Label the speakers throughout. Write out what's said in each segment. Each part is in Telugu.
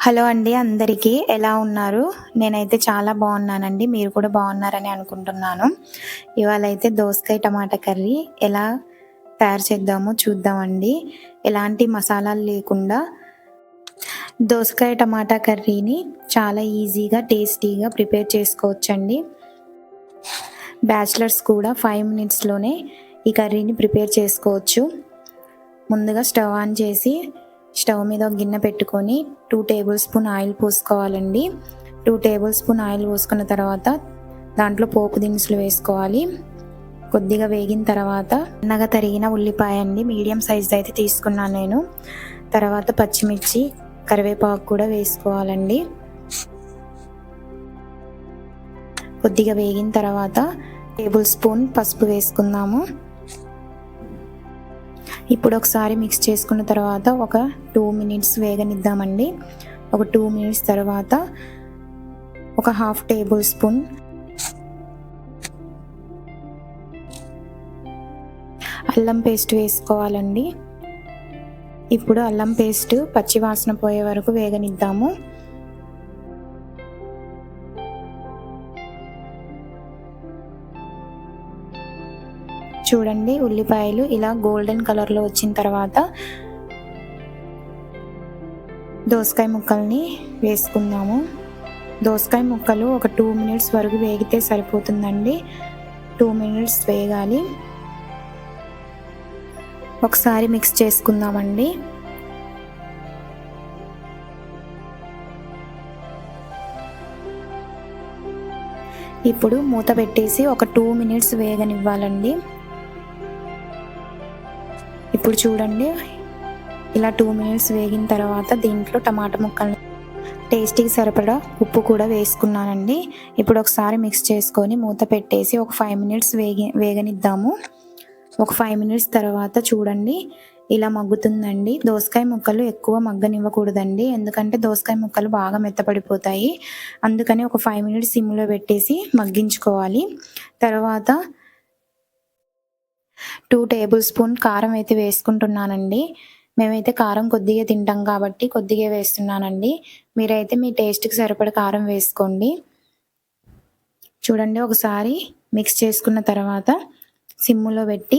Speaker 1: హలో అండి అందరికీ. ఎలా ఉన్నారు? నేనైతే చాలా బాగున్నానండి. మీరు కూడా బాగున్నారని అనుకుంటున్నాను. ఇవాళ అయితే దోసకాయ టమాటా కర్రీ. ఎలా తయారు చేద్దామో చూద్దామండి. ఎలాంటి మసాలాలు లేకుండా దోసకాయ టమాటా కర్రీని చాలా ఈజీగా టేస్టీగా ప్రిపేర్ చేసుకోవచ్చండి. బ్యాచిలర్స్ కూడా ఫైవ్ మినిట్స్లోనే ఈ కర్రీని ప్రిపేర్ చేసుకోవచ్చు. ముందుగా స్టవ్ ఆన్ చేసి స్టవ్ మీద ఒక గిన్నె పెట్టుకొని టూ టేబుల్ స్పూన్ ఆయిల్ పోసుకోవాలండి. టూ టేబుల్ స్పూన్ ఆయిల్ పోసుకున్న తర్వాత దాంట్లో పోపు దినుసులు వేసుకోవాలి. కొద్దిగా వేగిన తర్వాత నగ తరిగిన ఉల్లిపాయ అండి మీడియం సైజ్ అయితే తీసుకున్నాను నేను. తర్వాత పచ్చిమిర్చి కరివేపాకు కూడా వేసుకోవాలండి. కొద్దిగా వేగిన తర్వాత టేబుల్ స్పూన్ పసుపు వేసుకుందాము. ఇప్పుడు ఒకసారి మిక్స్ చేసుకున్న తర్వాత ఒక టూ మినిట్స్ వేగనిద్దామండి. ఒక టూ మినిట్స్ తర్వాత ఒక హాఫ్ టేబుల్ స్పూన్ అల్లం పేస్ట్ వేసుకోవాలండి. ఇప్పుడు అల్లం పేస్ట్ పచ్చివాసన పోయే వరకు వేగనిద్దాము. చూడండి ఉల్లిపాయలు ఇలా గోల్డెన్ కలర్లో వచ్చిన తర్వాత దోసకాయ ముక్కల్ని వేసుకుందాము. దోసకాయ ముక్కలు ఒక టూ మినిట్స్ వరకు వేగితే సరిపోతుందండి. టూ మినిట్స్ వేగాలి. ఒకసారి మిక్స్ చేసుకుందామండి. ఇప్పుడు మూత పెట్టేసి ఒక టూ మినిట్స్ వేగనివ్వాలండి. ఇప్పుడు చూడండి. ఇలా టూ మినిట్స్ వేగిన తర్వాత దీంట్లో టమాటా ముక్కలు టేస్టీకి సరిపడా ఉప్పు కూడా వేసుకున్నానండి. ఇప్పుడు ఒకసారి మిక్స్ చేసుకొని మూత పెట్టేసి ఒక ఫైవ్ మినిట్స్ వేగి వేగనిద్దాము. ఒక ఫైవ్ మినిట్స్ తర్వాత చూడండి. ఇలా మగ్గుతుందండి. దోసకాయ ముక్కలు ఎక్కువ మగ్గనివ్వకూడదండి. ఎందుకంటే దోసకాయ ముక్కలు బాగా మెత్తపడిపోతాయి. అందుకని ఒక ఫైవ్ మినిట్స్ సిమ్లో పెట్టేసి మగ్గించుకోవాలి. తర్వాత టూ టేబుల్ స్పూన్ కారం అయితే వేసుకుంటున్నానండి. మేమైతే కారం కొద్దిగా తింటాం కాబట్టి కొద్దిగా వేస్తున్నానండి. మీరైతే మీ టేస్ట్కి సరిపడ కారం వేసుకోండి. చూడండి ఒకసారి మిక్స్ చేసుకున్న తర్వాత సిమ్ములో పెట్టి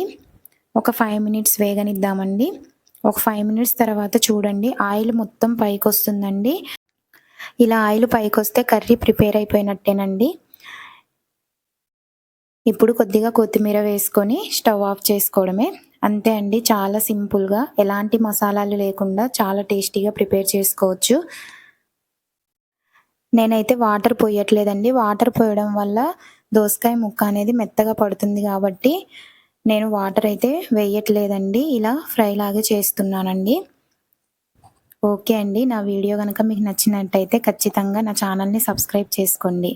Speaker 1: ఒక ఫైవ్ మినిట్స్ వేగనిద్దామండి. ఒక ఫైవ్ మినిట్స్ తర్వాత చూడండి ఆయిల్ మొత్తం పైకి వస్తుందండి ఇలా ఆయిల్ పైకి వస్తే కర్రీ ప్రిపేర్ అయిపోయినట్టేనండి. ఇప్పుడు కొద్దిగా కొత్తిమీర వేసుకొని స్టవ్ ఆఫ్ చేసుకోవడమే. అంతే అండి చాలా సింపుల్గా. ఎలాంటి మసాలాలు లేకుండా చాలా టేస్టీగా ప్రిపేర్ చేసుకోవచ్చు. నేనైతే వాటర్ పోయట్లేదండి. వాటర్ పోయడం వల్ల దోసకాయ ముక్క అనేది మెత్తగా పడుతుంది కాబట్టి నేను వాటర్ అయితే వేయట్లేదండి. ఇలా ఫ్రై లాగా చేస్తున్నానండి. ఓకే అండి నా వీడియో కనుక మీకు నచ్చినట్టయితే ఖచ్చితంగా నా ఛానల్ని సబ్స్క్రైబ్ చేసుకోండి.